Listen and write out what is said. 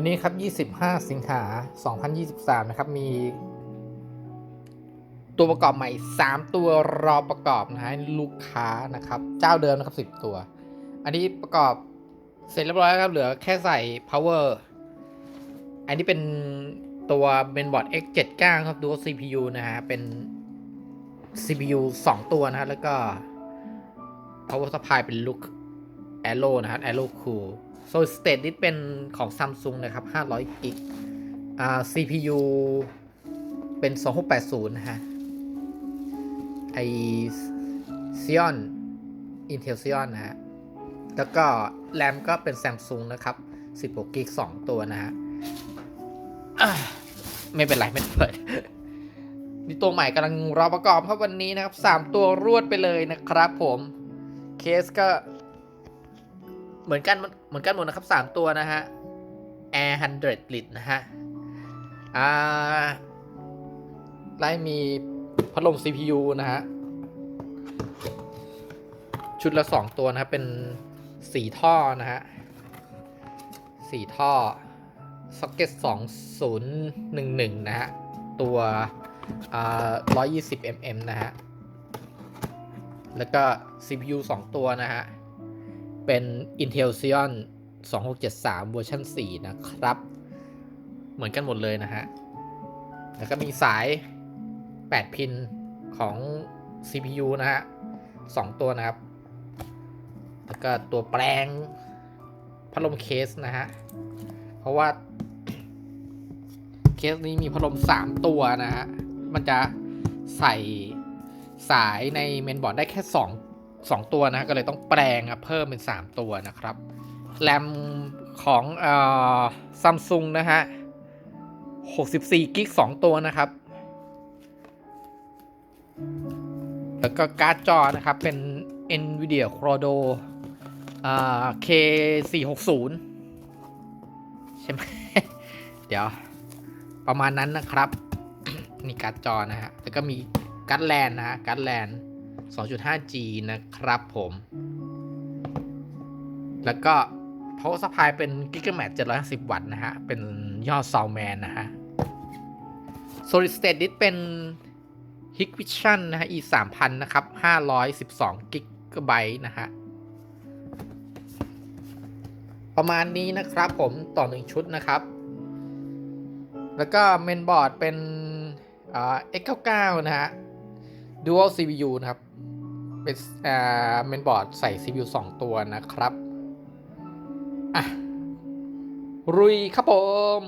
วันนี้ครับ 25 สิงหา 2023 นะครับ มี ตัวประกอบใหม่ 3 ตัวรอประกอบนะฮะลูกค้านะครับ เจ้าเดิมนะครับ 10 ตัว อันนี้ประกอบเสร็จเรียบร้อยครับ เหลือแค่ใส่ power อันนี้เป็นตัวเป็นบอร์ด X79 ครับดู CPU นะฮะ เป็น CPU 2 ตัวนะฮะ แล้วก็ power supply เป็นลูก Arrow นะครับ Arrow Cool Solid State นี่เป็นของ Samsung นะครับ500กิกอ่า CPU เป็น 2680 นะฮะ ไอ Xeon Intel Xeon นะฮะ แล้วก็ RAM ก็เป็น Samsung นะครับ16กิก2ตัวนะฮะอะไม่เป็นไร ไม่เปิดนี่ตัวใหม่กำลังรอประกอบครับวันนี้นะครับ 3 ตัวรวดไปเลยนะครับผม เคสก็ เหมือนกันเหมือนกันหมดนะครับ 3 ตัวนะฮะ Air 100 ลิตรนะฮะ อ่า ไล่มีพัดลม CPU นะฮะ ชุดละ 2 ตัวนะครับ เป็นสีท่อนะฮะสีท่อซ็อกเก็ต2011 นะฮะ ตัวอ่า120 mm นะฮะ แล้วก็ CPU 2 ตัวนะฮะ เป็น Intel Xeon 2673 เวอร์ชัน4 นะครับ เหมือนกันหมดเลยนะฮะ แล้วก็มีสาย 8 พินของ CPU นะฮะ 2 ตัวนะครับ แล้วก็ตัวแปลงพัดลมเคสนะฮะ เพราะว่า เคสนี้มีพัดลม 3 ตัวนะฮะ มันจะใส่สายในเมนบอร์ดได้แค่ 2 2 ตัวนะก็เลยต้องแปลงเพิ่มเป็น 3 ตัวนะครับแรมของซัมซุงนะฮะ 64 กิก 2 ตัวนะครับ แล้วก็การ์ดจอนะครับ เป็น NVIDIA Quadro อ่า K460 ใช่ไหม เดี๋ยวประมาณนั้นนะครับ นี่การ์ดจอนะฮะ แล้วก็มีการ์ดแลนนะฮะการ์ดแลน 2.5G นะครับผม แล้วก็ power supply เป็น Gigamat 750 วัตต์นะฮะ เป็นยอด Soundman นะฮะ solid state disk เป็น Hikvision นะฮะ e 3 0 0นะครับ 512 GB นะฮะ ประมาณนี้นะครับผมต่อหนึ่งชุดนะครับ แล้วก็เมนบอร์ดเป็นอ่า X99 นะฮะ Dual CPU นะครับ เป็นอ่าเมนบอร์ดใส่ CPU 2 ตัวนะครับ อะ รุยครับผม